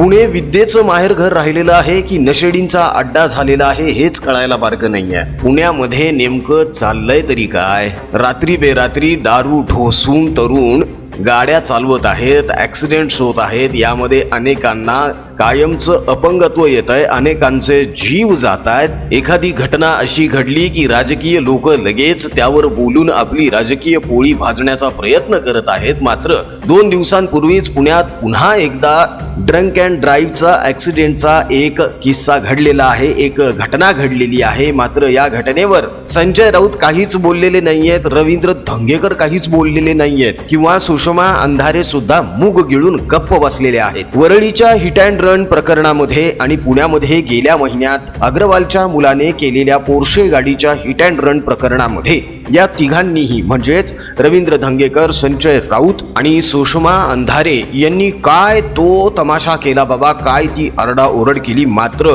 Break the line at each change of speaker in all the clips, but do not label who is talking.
पुणे विद्येचं माहेरघर राहिलेलं आहे की नशेडींचा अड्डा झालेला आहे हेच कळायला बारकं नाहीये. पुण्यामध्ये नेमकं चाललंय तरी काय? रात्री बेरात्री दारू ठोसून तरुण गाड्या चालवत आहेत ऍक्सिडेंट्स होत आहेत यामध्ये अनेकांना कायमचं अपंगत्व येत आहे अनेकांचे जीव जात आहेत एखादी घटना अशी घडली की राजकीय लोक लगेच त्यावर बोलून आपली राजकीय पोळी भाजण्याचा प्रयत्न करत आहेत. मात्र दोन दिवसांपूर्वीच पुण्यात पुन्हा एकदा ड्रंक अँड ड्राईव्हचा ऍक्सिडेंटचा एक किस्सा घडलेला आहे. एक घटना घडलेली आहे. मात्र या घटनेवर संजय राऊत काहीच बोललेले नाहीयेत. रवींद्र धंगेकर काहीच बोललेले नाहीयेत. किंवा सुषमा अंधारे सुद्धा मूग गिळून गप्प बसलेले आहेत. वरळीच्या हिट अँड रन प्रकरणामध्ये आणि पुण्यामध्ये गेल्या महिन्यात अग्रवालच्या मुलाने केलेल्या पोर्शे गाडीच्या हिट अँड रन प्रकरणामध्ये. या तिघांनीही म्हणजेच रवींद्र धंगेकर संजय राऊत आणि सुषमा अंधारे यांनी काय तो तमाशा केला बाबा काय ती आरडाओरड केली? मात्र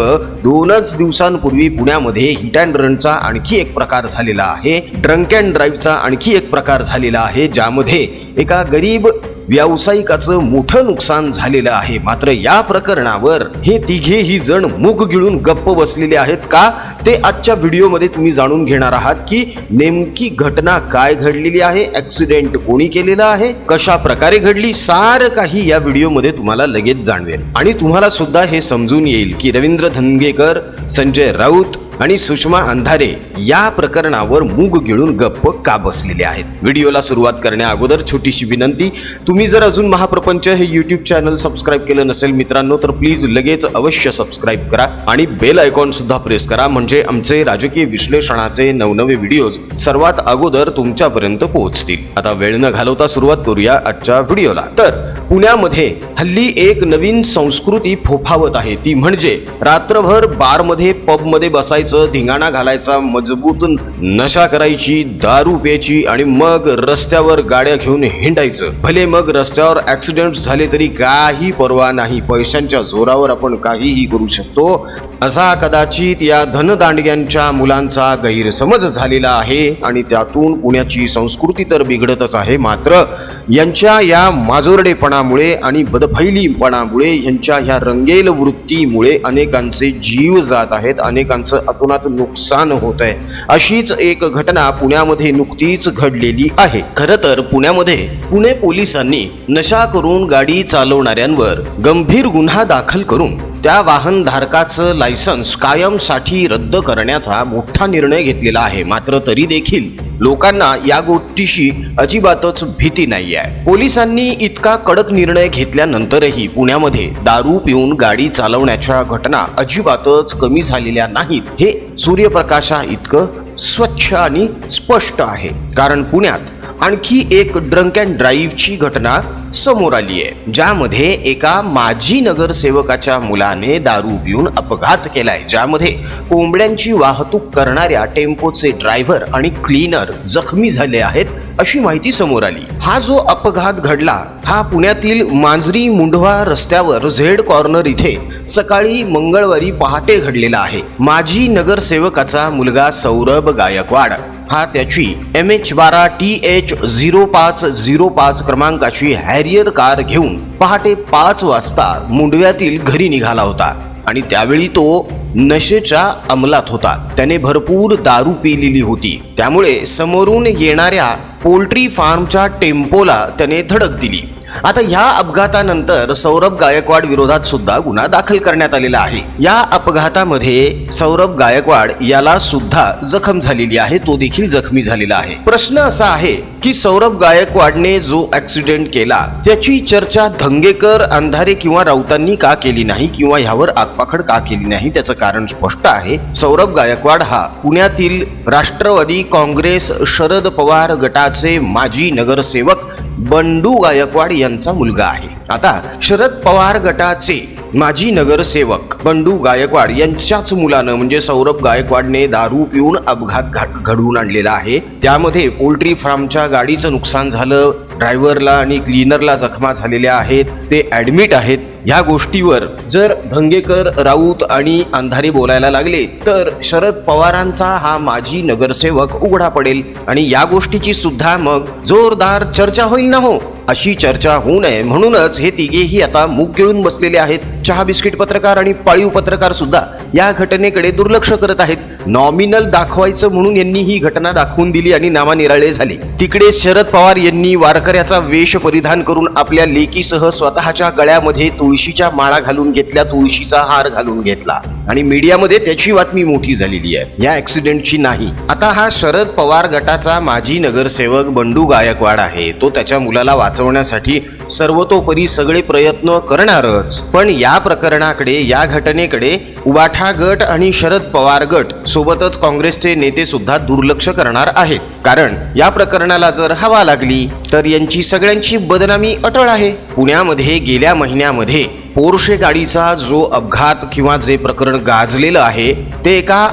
दोनच दिवसांपूर्वी पुण्यामध्ये हिट अँड रनचा आणखी एक प्रकार झालेला आहे. ड्रंक अँड ड्राईव्हचा आणखी एक प्रकार झालेला आहे ज्यामध्ये एका गरीब व्यावसायिकाचं मोठं नुकसान झालेलं आहे. मात्र या प्रकरणावर हे तिघेही जण मूग गिळून गप्प बसलेले आहेत का? ते आजच्या व्हिडिओमध्ये तुम्ही जाणून घेणार आहात की नेमकी घटना काय घडलेली आहे? ऍक्सिडेंट कोणी केलेला आहे? कशा प्रकारे घडली? सारं काही या व्हिडिओमध्ये तुम्हाला लगेच जाणवेल. आणि तुम्हाला सुद्धा हे समजून येईल की रवींद्र धनगेकर संजय राऊत आणि सुषमा अंधारे या प्रकरणावर मूग गिळून गप्प का बसलेले आहेत? व्हिडिओला सुरुवात करण्या अगोदर छोटीशी विनंती तुम्ही जर अजून महाप्रपंच हे युट्यूब चॅनल सबस्क्राईब केलं नसेल मित्रांनो तर प्लीज लगेच अवश्य सबस्क्राईब करा आणि बेल आयकॉन सुद्धा प्रेस करा म्हणजे आमचे राजकीय विश्लेषणाचे नवनवे व्हिडिओज सर्वात अगोदर तुमच्यापर्यंत पोहोचतील. आता वेळ न घालवता सुरुवात करूया आजच्या व्हिडिओला. तर पुण्यामध्ये हल्ली एक नवीन संस्कृती फोफावत आहे ती म्हणजे रात्रभर बारमध्ये पबमध्ये बसायचं धिंगाणा घालायचा मजबूत नशा करायची दारू प्यायची आणि मग रस्त्यावर गाड्या घेऊन हिंडायचं. भले मग रस्त्यावर ऍक्सिडेंट झाले तरी काही परवा नाही. पैशांच्या जोरावर आपण काहीही करू शकतो. असा कदाचित या धनदांडग्यांच्या मुलांचा गैरसमज झालेला आहे आणि त्यातून पुण्याची संस्कृती तर बिघडतच आहे. मात्र यांच्या या माजोरडेपणामुळे आणि बदफैलीपणामुळे यांच्या ह्या रंगेल वृत्तीमुळे अनेकांचे जीव जात आहेत. अनेकांचं अतोनात नुकसान होत आहे. अशीच एक घटना पुण्यामध्ये नुकतीच घडलेली आहे. खर तर पुण्यामध्ये पुणे पोलिसांनी नशा करून गाडी चालवणाऱ्यांवर गंभीर गुन्हा दाखल करून त्या वाहनधारकाचं लायसन्स कायमसाठी रद्द करण्याचा मोठा निर्णय घेतलेला आहे. मात्र तरी देखील लोकांना या गोष्टीशी अजिबातच भीती नाही आहे पोलिसांनी इतका कडक निर्णय घेतल्यानंतरही पुण्यामध्ये दारू पिऊन गाडी चालवण्याच्या घटना अजिबातच कमी झालेल्या नाहीत. हे सूर्यप्रकाशा इतकं स्वच्छ आणि स्पष्ट आहे. कारण पुण्यात आणखी एक ड्रंक अँड ड्राईव्हची घटना समोर आली आहे ज्यामध्ये एका माजी नगरसेवकाच्या मुलाने दारू पिऊन अपघात केलाय ज्यामध्ये कोंबड्यांची वाहतूक करणाऱ्या टेम्पोचे ड्रायव्हर आणि क्लीनर जखमी झाले आहेत अशी माहिती समोर आली. हा जो अपघात घडला हा पुण्यातील मांजरी मुंढवा रस्त्यावर झेड कॉर्नर इथे सकाळी मंगळवारी पहाटे घडलेला आहे. माजी नगरसेवकाचा मुलगा सौरभ गायकवाड. हा त्याची एम एच बारा टी एच झिरो पाच झिरो पाच क्रमांकाची हॅरियर कार घेऊन पहाटे पाच वाजता मुंडव्यातील घरी निघाला होता. आणि त्यावेळी तो नशेच्या अंमलात होता. त्याने भरपूर दारू पिलेली होती. त्यामुळे समोरून येणाऱ्या पोल्ट्री फार्मच्या टेम्पोला त्याने धडक दिली. आता ह्या अपघातानंतर सौरभ गायकवाड विरोधात सुद्धा गुन्हा दाखल करण्यात आलेला आहे. या अपघातामध्ये सौरभ गायकवाड याला सुद्धा जखम झालेली आहे तो देखील जखमी झालेला आहे. प्रश्न असा आहे की सौरभ गायकवाडने जो ऍक्सिडेंट केला त्याची चर्चा धंगेकर अंधारे किंवा राऊतांनी का केली नाही किंवा ह्यावर आगपाखड का केली नाही त्याचं कारण स्पष्ट आहे. सौरभ गायकवाड हा पुण्यातील राष्ट्रवादी काँग्रेस शरद पवार गटाचे माजी नगरसेवक बंडू गायकवाड यांचा मुलगा आहे. आता शरद पवार गटाचे माजी नगरसेवक बंडू गायकवाड यांच्याच मुलानं म्हणजे सौरभ गायकवाडने दारू पिऊन अपघात घडवून आणलेला आहे. त्यामध्ये पोल्ट्री फार्मच्या गाडीचं नुकसान झालं ड्रायव्हरला आणि क्लीनरला जखमा झालेल्या आहेत ते ऍडमिट आहेत. ह्या गोष्टीवर जर धंगेकर राऊत आणि अंधारे बोलायला लागले तर शरद पवारांचा हा माजी नगरसेवक उघडा पडेल. आणि या गोष्टीची सुद्धा मग जोरदार चर्चा होईल ना हो? अशी चर्चा होऊ नये. म्हणूनच हे तिघेही आता मुग गिळून बसलेले आहेत. चहा बिस्किट पत्रकार आणि पाळीव पत्रकार सुद्धा या घटनेकडे दुर्लक्ष करत आहेत. नॉमिनल दाखवायचं म्हणून यांनी ही घटना दाखवून दिली आणि नामानिराळे झाले. तिकडे शरद पवार यांनी वारकऱ्याचा वेश परिधान करून आपल्या लेकीसह स्वतःच्या गळ्यामध्ये तुळशीच्या माळा घालून घेतल्या तुळशीचा हार घालून घेतला. आणि मीडियामध्ये त्याची बातमी मोठी झालेली आहे. या ऍक्सिडेंटची नाही. आता हा शरद पवार गटाचा माजी नगरसेवक बंडू गायकवाड आहे. तो त्याच्या मुलाला वाचवण्यासाठी सर्वतोपरी सगळे प्रयत्न करणारच. पण या प्रकरणाकडे या घटनेकडे वाठा गट आणि शरद पवार गट सोबतच काँग्रेसचे नेते सुद्धा दुर्लक्ष करणार आहेत. कारण या प्रकरणाला जर हवा लागली तर यांची सगळ्यांची बदनामी अटळ आहे. पुण्यामध्ये गेल्या महिन्यामध्ये पोर्शे गाडीचा जो अपघात किंवा जे प्रकरण गाजलेलं आहे ते एका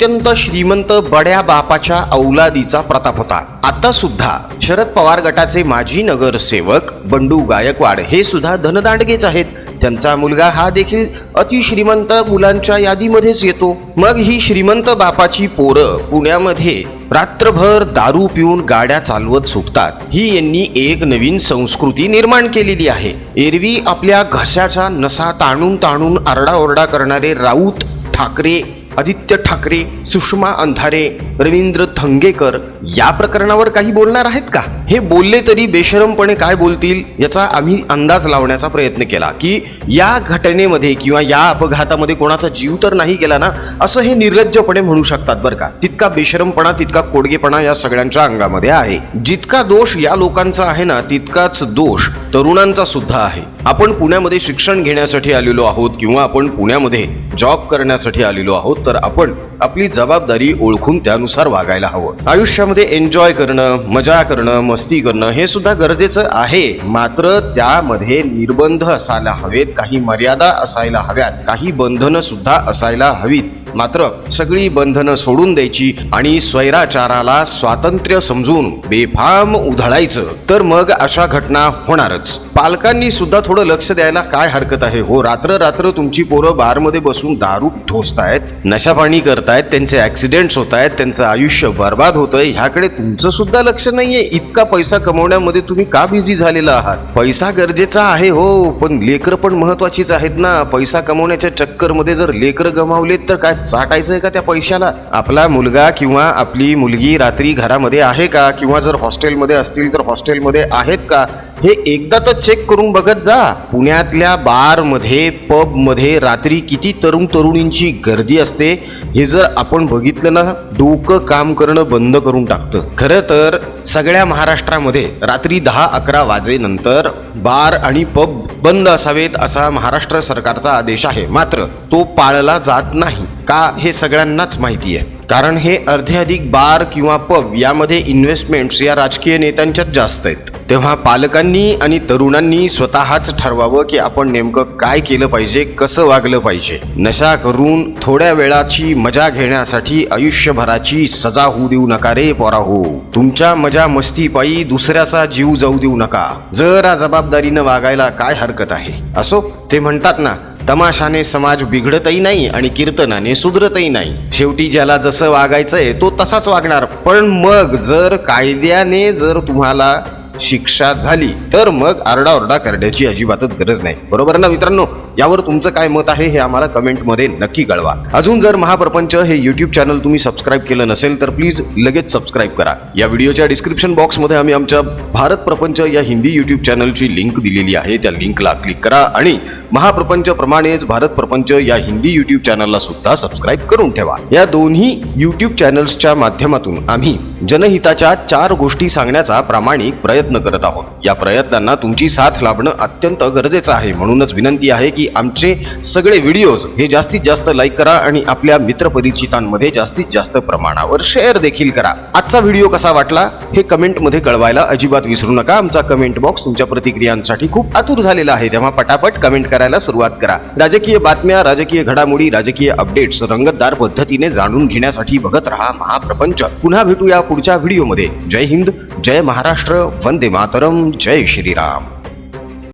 अत्यंत श्रीमंत बड्या बापाच्या औलादीचा प्रताप होता. आता सुद्धा शरद पवार गटाचे माजी नगरसेवक बंडू गायकवाड हे सुद्धा धनदांडगेच आहेत. त्यांचा मुलगा हा देखील अतिश्रीमंत मुलांच्या यादीमध्येच येतो. मग ही श्रीमंत बापाची पोरं पुण्यामध्ये रात्रभर दारू पिऊन गाड्या चालवत सुटतात ही यांनी एक नवीन संस्कृती निर्माण केलेली आहे. एरवी आपल्या घशाचा नसा ताणून ताणून आरडाओरडा करणारे राऊत ठाकरे आदित्य ठाकरे सुषमा अंधारे रवींद्र थंगेकर या प्रकरणावर काही बोलणार आहेत का? हे बोलले तरी बेशरमपणे काय बोलतील याचा आम्ही अंदाज लावण्याचा प्रयत्न केला की या घटनेमध्ये किंवा या अपघातामध्ये कोणाचा जीव तर नाही गेला ना असं हे निर्लज्जपणे म्हणू शकतात बरं का. तितका बेशरमपणा तितका कोडगेपणा या सगळ्यांच्या अंगामध्ये आहे. जितका दोष या लोकांचा आहे ना तितकाच दोष तरुणांचा सुद्धा आहे. आपण पुण्यामध्ये शिक्षण घेण्यासाठी आलेलो आहोत किंवा आपण पुण्यामध्ये जॉब करण्यासाठी आलेलो आहोत तर आपण आपली जबाबदारी ओळखून त्यानुसार वागायला हवं. आयुष्यामध्ये एन्जॉय करणं मजा करणं मस्ती करणं हे सुद्धा गरजेचं आहे. मात्र त्यामध्ये निर्बंध असायला हवेत काही मर्यादा असायला हव्यात काही बंधनं सुद्धा असायला हवीत. मात्र सगळी बंधनं सोडून द्यायची आणि स्वैराचाराला स्वातंत्र्य समजून बेफाम उधळायचं तर मग अशा घटना होणारच. पालकांनी सुद्धा थोडं लक्ष द्यायला काय हरकत आहे? हो रात्र रात्र तुमची पोरं बारमध्ये बसून दारू ठोसतायत नशापाणी करतायत त्यांचे ऍक्सिडेंट्स होत आहेत त्यांचं आयुष्य बर्बाद होतंय ह्याकडे तुमचं सुद्धा लक्ष नाहीये. इतका पैसा कमवण्यामध्ये तुम्ही का बिझी झालेला आहात? पैसा गरजेचा आहे हो पण लेकर पण महत्वाचीच आहेत ना. पैसा कमवण्याच्या चक्करमध्ये जर लेकर गमावलेत तर काय चाटायचंय का त्या पैशाला? आपला मुलगा किंवा आपली मुलगी रात्री घरामध्ये आहे का? किंवा जर हॉस्टेलमध्ये असतील तर हॉस्टेलमध्ये आहेत का? हे एकदा तर चेक करून बघत जा. पुण्यातल्या बारमध्ये पबमध्ये रात्री किती तरुण तरुणींची गर्दी असते हे जर आपण बघितलं ना डोकं काम करणं बंद करून टाकतं. खरं तर सगळ्या महाराष्ट्रामध्ये रात्री दहा अकरा वाजेनंतर बार आणि पब बंद असावेत असा महाराष्ट्र सरकारचा आदेश आहे. मात्र तो पाळला जात नाही. का हे सगळ्यांनाच माहिती आहे. कारण हे अर्धे अधिक बार किंवा पब यामध्ये इन्व्हेस्टमेंट्स या राजकीय नेत्यांच्याच जास्त आहेत. तेव्हा पालकांनी आणि तरुणांनी स्वतःच ठरवावं की आपण नेमकं काय केलं पाहिजे कसं वागलं पाहिजे. नशा करून थोड्या वेळाची मजा घेण्यासाठी आयुष्यभराची सजा होऊ देऊ नका रे पोरा हो तुमच्या मजा मस्तीपायी दुसऱ्याचा जीव जाऊ देऊ नका. जरा जबाबदारीनं वागायला काय हरकत आहे? असो ते म्हणतात ना तमाशाने समाज बिघडतही नाही आणि कीर्तनाने सुधरतही नाही. शेवटी ज्याला जसं वागायचंय तो तसाच वागणार. पण मग जर कायद्याने जर तुम्हाला शिक्षा झाली तर मग आरडाओरडा करण्याची अजिबातच गरज नाही. बरोबर ना मित्रांनो? यावर तुमचं काय मत आहे हे आम्हाला कमेंटमध्ये नक्की कळवा. अजून जर महाप्रपंच हे युट्यूब चॅनल तुम्ही सबस्क्राईब केलं नसेल तर प्लीज लगेच सबस्क्राईब करा. या व्हिडिओच्या डिस्क्रिप्शन बॉक्समध्ये आम्ही आमच्या भारत प्रपंच या हिंदी युट्यूब चॅनलची लिंक दिलेली आहे. त्या लिंकला क्लिक करा आणि महाप्रपंच प्रमाणेच भारत प्रपंच या हिंदी युट्यूब चॅनलला सुद्धा सबस्क्राईब करून ठेवा. या दोन्ही युट्यूब चॅनल्सच्या माध्यमातून आम्ही जनहिताच्या चार गोष्टी सांगण्याचा प्रामाणिक प्रयत्न प्रयत्न करत आहोत. या प्रयत्नांना तुमची साथ लाभणं अत्यंत गरजेचं आहे. म्हणूनच विनंती आहे की आमचे सगळे व्हिडिओज हे जास्तीत जास्त लाईक करा आणि आपल्या मित्रपरिचितांमध्ये जास्तीत जास्त प्रमाणावर शेअर देखील करा. आजचा व्हिडिओ कसा वाटला हे कमेंटमध्ये कळवायला अजिबात विसरू नका. आमचा कमेंट बॉक्स तुमच्या प्रतिक्रियांसाठी खूप आतुर झालेला आहे. तेव्हा पटापट कमेंट करायला सुरुवात करा. राजकीय बातम्या राजकीय घडामोडी राजकीय अपडेट्स रंगतदार पद्धतीने जाणून घेण्यासाठी बघत रहा महाप्रपंच. पुन्हा भेटूया पुढच्या व्हिडिओमध्ये जय हिंद जय महाराष्ट्र वंदे मातरम। जय श्रीराम।